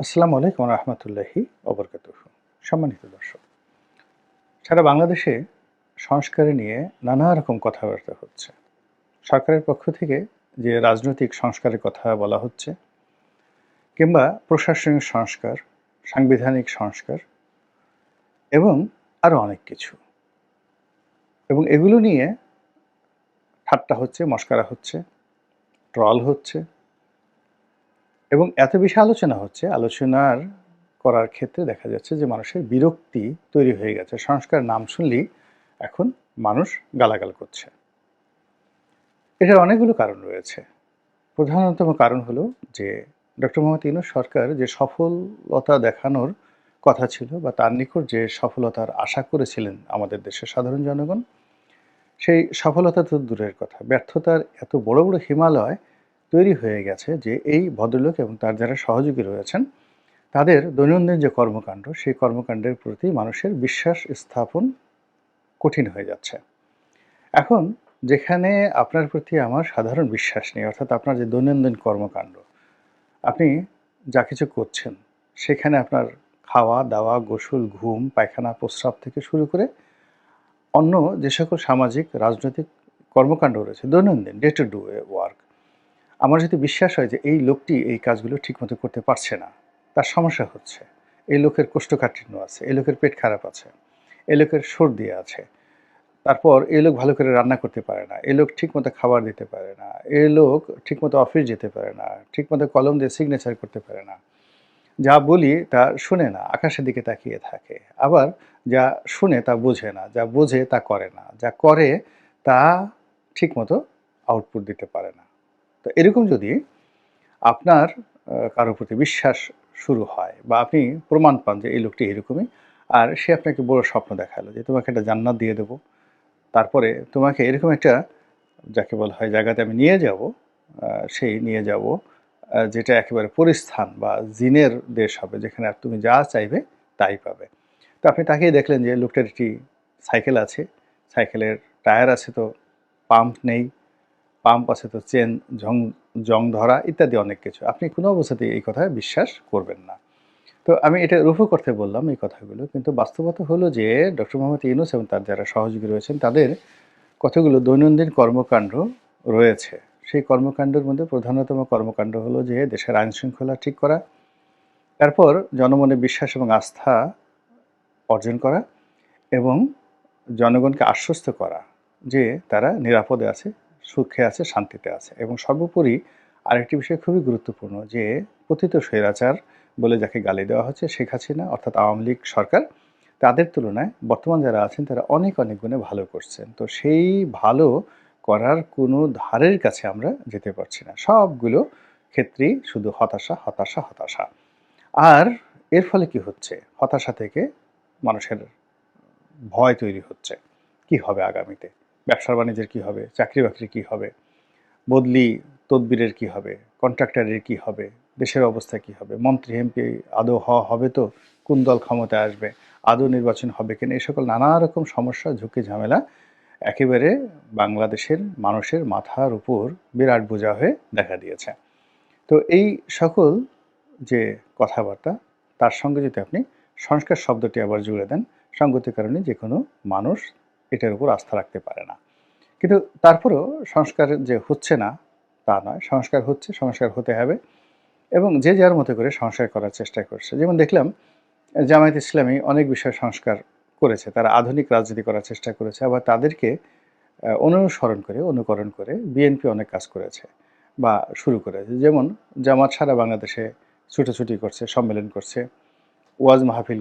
আসসালামু আলাইকুম রহমতুল্লাহি অবরকাত সম্মানিত দর্শক, সারা বাংলাদেশে সংস্কারে নিয়ে নানা রকম কথাবার্তা হচ্ছে। সরকারের পক্ষ থেকে যে রাজনৈতিক সংস্কারের কথা বলা হচ্ছে, কিংবা প্রশাসনিক সংস্কার, সাংবিধানিক সংস্কার, এবং আরও অনেক কিছু। এবং এগুলো নিয়ে ঠাট্টা হচ্ছে, মস্কারা হচ্ছে, ট্রল হচ্ছে এবং এত বেশি আলোচনা হচ্ছে, আলোচনার করার ক্ষেত্রে দেখা যাচ্ছে যে মানুষের বিরক্তি তৈরি হয়ে গেছে। সংস্কার নাম শুনলেই এখন মানুষ গালাগাল করছে। এটার অনেকগুলো কারণ রয়েছে। প্রধানতম কারণ হলো যে ডক্টর মোহাম্মদ ইউনুস সরকার যে সফলতা দেখানোর কথা ছিল বা তার নিকট যে সফলতার আশা করেছিলেন আমাদের দেশের সাধারণ জনগণ, সেই সফলতা তো দূরের কথা। ব্যর্থতার এত বড় বড় হিমালয় তৈরি হয়ে গেছে যে এই ভদ্রলোক এবং তার যারা সহযোগী রয়েছেন, তাদের দৈনন্দিন যে কর্মকাণ্ড, সেই কর্মকাণ্ডের প্রতি মানুষের বিশ্বাস স্থাপন কঠিন হয়ে যাচ্ছে। এখন যেখানে আপনার প্রতি আমার সাধারণ বিশ্বাস নেই, অর্থাৎ আপনার যে দৈনন্দিন কর্মকাণ্ড, আপনি যা কিছু করছেন, সেখানে আপনার খাওয়া, দাওয়া, গোসল, ঘুম, পায়খানা, প্রস্রাব থেকে শুরু করে অন্য যে সকল সামাজিক, রাজনৈতিক কর্মকাণ্ড রয়েছে, দৈনন্দিন ডে টু ডু ওয়ার্ক আমার যদি বিশ্বাস হয় যে এই লোকটি এই কাজগুলো ঠিকমতো করতে পারছে না, তার সমস্যা হচ্ছে। এই লোকের কোষ্ঠকাঠিন্য আছে, এই লোকের পেট খারাপ আছে, এই লোকের সর্দি আছে। তারপর এই লোক ভালো করে রান্না করতে পারে না, এই লোক ঠিকমতো খাবার দিতে পারে না, এই লোক ঠিকমতো অফিস যেতে পারে না, ঠিকমতো কলম দিয়ে সিগনেচার করতে পারে না। যা বলি তা শুনে না, আকাশের দিকে তাকিয়ে থাকে। আবার যা শুনে তা বোঝে না, যা বোঝে তা করে না, যা করে তা ঠিকমতো আউটপুট দিতে পারে না। তো এরকম যদি আপনার কারোর প্রতি বিশ্বাস শুরু হয় বা আপনি প্রমাণ পান যে এই লোকটি এরকমই, আর সে আপনাকে বড় স্বপ্ন দেখাল যে তোমাকে একটা জান্নাত দিয়ে দেবো, তারপরে তোমাকে এরকম একটা, যাকে বলা হয় জায়গাতে আমি নিয়ে যাব সেই নিয়ে যাব যেটা একেবারে পরিস্থান বা জিনের দেশ হবে, যেখানে আর তুমি যা চাইবে তাই পাবে। তো আপনি তাকেই দেখলেন যে লোকটার একটি সাইকেল আছে, সাইকেলের টায়ার আছে তো, পাম্প নেই পাম্প আছে তো চেন, জং জং ধরা ইত্যাদি অনেক কিছু। আপনি কোনো অবস্থাতেই এই কথায় বিশ্বাস করবেন না। তো আমি এটা রুফু করতে বললাম এই কথাগুলো, কিন্তু বাস্তবতা হলো যে ডক্টর মোহাম্মদ ইউনুস এবং তার যারা সহযোগী রয়েছেন, তাদের কতগুলো দৈনন্দিন কর্মকাণ্ড রয়েছে। সেই কর্মকাণ্ডের মধ্যে প্রধানতম কর্মকাণ্ড হলো যে দেশের আইন শৃঙ্খলা ঠিক করা, তারপর জনমনে বিশ্বাস এবং আস্থা অর্জন করা এবং জনগণকে আশ্বস্ত করা যে তারা নিরাপদে আছে সুখে আছে, শান্তিতে আছে। এবং সর্বোপরি আরেকটি বিষয় খুবই গুরুত্বপূর্ণ যে পতিত স্বৈরাচার বলে যাকে গালি দেওয়া হচ্ছে, শেখ হাসিনা অর্থাৎ আওয়ামী লীগ সরকার, তাদের তুলনায় বর্তমান যারা আছেন, তারা অনেক অনেক গুণে ভালো করছেন। তো সেই ভালো করার কোনো ধারের কাছে আমরা যেতে পারছি না। সবগুলো ক্ষেত্রেই শুধু হতাশা হতাশা হতাশা। আর এর ফলে কি হচ্ছে? হতাশা থেকে মানুষের ভয় তৈরি হচ্ছে। কি হবে আগামীতে? ব্যবসা বাণিজ্যের কী হবে? চাকরি বাকরি কী হবে? বদলি তদবিরের কি হবে? কন্ট্রাক্টরের কি হবে? দেশের অবস্থা কি হবে? মন্ত্রী, এমপি, আদৌ হওয়া হবে তো? কোন দল ক্ষমতায় আসবে? আদৌ নির্বাচন হবে কিনা? এই সকল নানা রকম সমস্যা, ঝুঁকি, ঝামেলা একেবারে বাংলাদেশের মানুষের মাথার উপর বিরাট বোঝা হয়ে দেখা দিয়েছে। তো এই সকল যে কথাবার্তা, তার সঙ্গে যদি আপনি সংস্কার শব্দটি আবার জুড়ে দেন সঙ্গতির কারণে যে কোনো মানুষ এটার উপর আস্থা রাখতে পারে না। কিন্তু তারপরেও সংস্কার যে হচ্ছে না, তা নয়। সংস্কার হচ্ছে, সংস্কার হতে হবে এবং যে যার মতো করে সংস্কার করার চেষ্টা করছে। যেমন দেখলাম, জামায়াত ইসলামী অনেক বিষয় সংস্কার করেছে। তারা আধুনিক রাজনীতি করার চেষ্টা করেছে, আবার তাদেরকে অনুসরণ করে, অনুকরণ করে বিএনপি অনেক কাজ করেছে বা শুরু করেছে। যেমন জামাত সারা বাংলাদেশে ছুটোছুটি করছে, সম্মেলন করছে, ওয়াজ মাহফিল